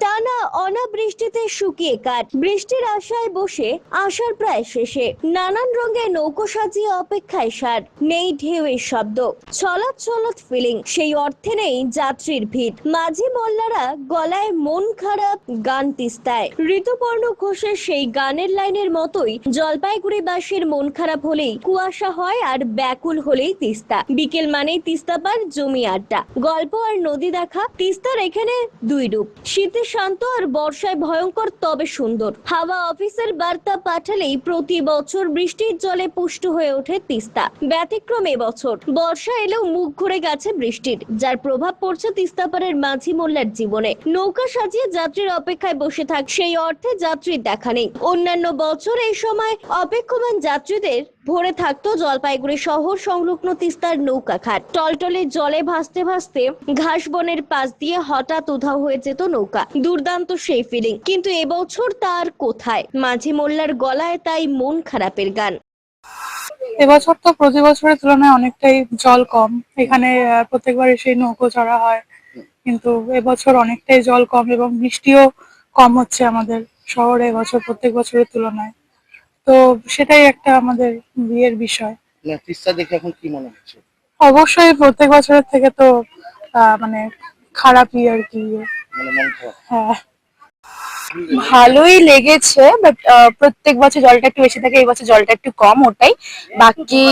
টানা অনাবৃষ্টিতে শুকিয়ে কাঠ। বৃষ্টির আশায় বসে আশার প্রায় শেষে। নানান রঙের নৌকো সাজিয়ে অপেক্ষায় সার। নেই ঢেউয়ের শব্দ। ছলত ছলত ফিলিং সেই অর্থে নেই যাত্রীর ভিড়। মাঝি মোল্লারা গলায় মন খারাপ, গান তিস্তায়। ঋতুপর্ণ ঘোষের সেই গানের লাইনের মতোই জলপাইগুড়িবাসীর মন খারাপ হলেই কুয়াশা হয় আর ব্যাকুল হলেই তিস্তা। বিকেল মানেই তিস্তা পার জমি আড্ডা। গল্প আর নদী দেখা, তিস্তার এখানে দুই রূপ। শীতে শান্ত আর বর্ষায় ভয়ঙ্কর, তবে সুন্দর। হাওয়া অফিসের বার্তা পাঠালেই প্রতি বছর বৃষ্টির জলে পুষ্ট হয়ে ওঠে তিস্তা। ব্যতিক্রম এবছর বর্ষা এলেও মুখ ঘুরে গেছে বৃষ্টির, যার প্রভাব পড়ছে তিস্তাপাড়ের মাঝি মোল্লার জীবনে। নৌকা সাজিয়ে যাত্রীর অপেক্ষায় বসে থাক, সেই অর্থে যাত্রীর দেখা নেই। অন্যান্য বছর এই সময় অপেক্ষমান যাত্রীদের ভরে থাকতো জলপাইগুড়ি শহর সংলগ্ন তিস্তার নৌকা ঘাট। টলটলে জলে ভাসতে ভাসতে ঘাস বনের পাশ দিয়ে হঠাৎ উধাও হয়ে যেত নৌকা। দুর্দান্ত সেই ফিলিং কিন্তু এবছর তার কোথায়? মাঝি মোল্লার গলায় তাই মন খারাপের গান। এবছর তো প্রতি বছরের তুলনায় অনেকটাই জল কম। এখানে আহ, প্রত্যেকবারই সেই নৌকো চড়া হয়। কিন্তু এবছর অনেকটাই জল কম এবং বৃষ্টিও কম হচ্ছে আমাদের শহরে এবছর প্রত্যেক বছরের তুলনায়। তো সেটাই একটা আমাদের বিয়ের বিষয়। না তিস্তা দেখে এখন কি মনে হচ্ছে? অবশ্যই প্রত্যেক বছরের থেকে তো আহ, মানে খারাপই আর কি মানে মন খারাপ। হ্যাঁ। ভালোই লেগেছে বাট প্রত্যেক বছর জলটা একটু বেশি থাকে এই বছর জলটা একটু কম ওটাই। বাকি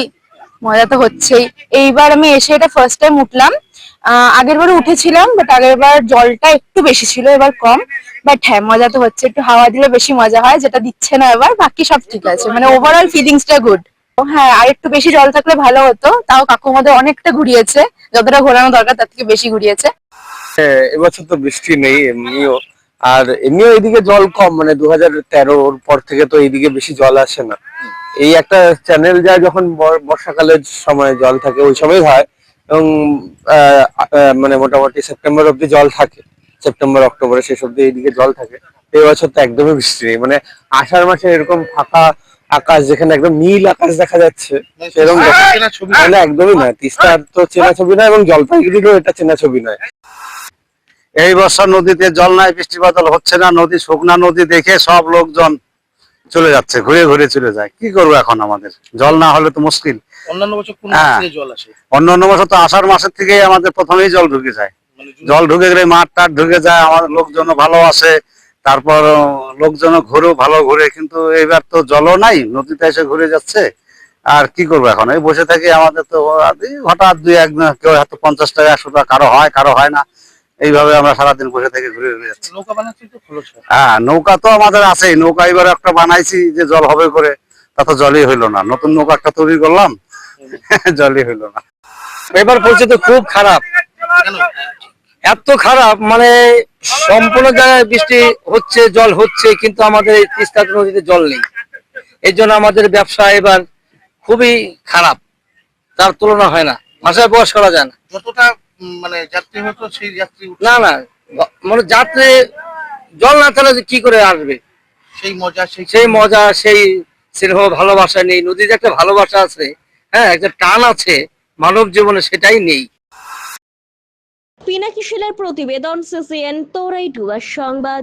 মজা তো হচ্ছেই। এইবার আমি এসে এটা ফার্স্ট টাইম উঠলাম। আগের বারে উঠেছিলাম বাট আগের বার জলটা একটু বেশি ছিল এবার কম। বাট হ্যাঁ মজা তো হচ্ছে। একটু হাওয়া দিলে বেশি মজা হয় যেটা দিচ্ছে না এবার। বাকি সব ঠিক আছে। মানে ওভারঅল ফিলিংসটা গুড হ্যাঁ আর একটু বেশি জল থাকলে ভালো হতো। তাও কাকু আমাদের অনেকটা ঘুরিয়েছে। যতটা ঘোরানো দরকার তার থেকে বেশি ঘুরিয়েছে। হ্যাঁ, এবছর তো বৃষ্টি নেই এমনিও। আর এমনিও এইদিকে জল কম। মানে দু হাজার তেরোর পর থেকে তো এইদিকে বেশি জল আসে না। এই একটা চ্যানেল যা যখন বর্ষাকালের সময় জল থাকে ওই সময় হয়। এবং মানে মোটামুটি সেপ্টেম্বর অব্দি জল থাকে। সেপ্টেম্বর অক্টোবরে শেষ অব্দি এইদিকে জল থাকে। এই বছর তো একদমই বৃষ্টি নেই। মানে আষাঢ় মাসে এরকম ফাঁকা আকাশ যেখানে একদম নীল আকাশ দেখা যাচ্ছে সেরকম দেখা- চেনা ছবি না, না একদমই না তিস্তার তো চেনা ছবি নয় এবং জলপাইগুড়িরও এটা চেনা ছবি নয়। এই বছর নদীতে জল নাই বৃষ্টি বাদল হচ্ছে না নদী শুকনা নদী দেখে সব লোকজন চলে যাচ্ছে ঘুরে ঘুরে চলে যায়। কি করব এখন আমাদের? জল না হলে তো মুশকিল। অন্যান্য বছর কোন হ্যাঁ। মাস থেকে জল আসে? অন্য অন্য বছর তো আষাঢ় মাসের থেকেই আমাদের প্রথমেই জল ঢুকে যায়। মানে জল ঢুকে গেলে মাঠ টাট ঢুকে যায় আমাদের লোকজন ভালো আসে তারপর লোকজন ঘুরেও ভালো ঘুরে কিন্তু এবার তো জলও নাই নদীতে এসে ঘুরে যাচ্ছে আর কি করব এখন? এই বসে থাকি আমাদের তো হঠাৎ দুই একজন কেউ হয়তো পঞ্চাশ টাকা একশো টাকা কারও হয় কারও হয় না এইভাবে আমরা সারাদিন বসে থেকে ঘুরে ঘুরে যাচ্ছি। হ্যাঁ। নৌকা তো আমাদের আছেই নৌকা এবার একটা বানাইছি যে জল হবে করে তা তো জলই হইল না নতুন নৌকা একটা তৈরি করলাম জলই হইল না। এবার পরিস্থিতি খুব খারাপ। এত খারাপ মানে সম্পূর্ণ জায়গায় বৃষ্টি হচ্ছে জল হচ্ছে কিন্তু আমাদের এই তিস্তা নদীতে জল নেই। এই জন্য আমাদের ব্যবসা এবার খুবই খারাপ। তার তুলনা হয় না। ভাষায় প্রকাশ করা যায় না। যতটা মানে যাত্রী হতো সেই যাত্রী। না না মানে যাত্রে জল না থাকলে কি করে আসবে? সেই মজা সেই সেই মজা সেই সেরকম ভালোবাসা নেই। নদীতে একটা ভালোবাসা আছে হ্যাঁ একটা টান আছে মানব জীবনে সেটাই নেই। পিনাকি শিলার প্রতিবেদন সিসিএন তোরাই ডুয়ার সংবাদ।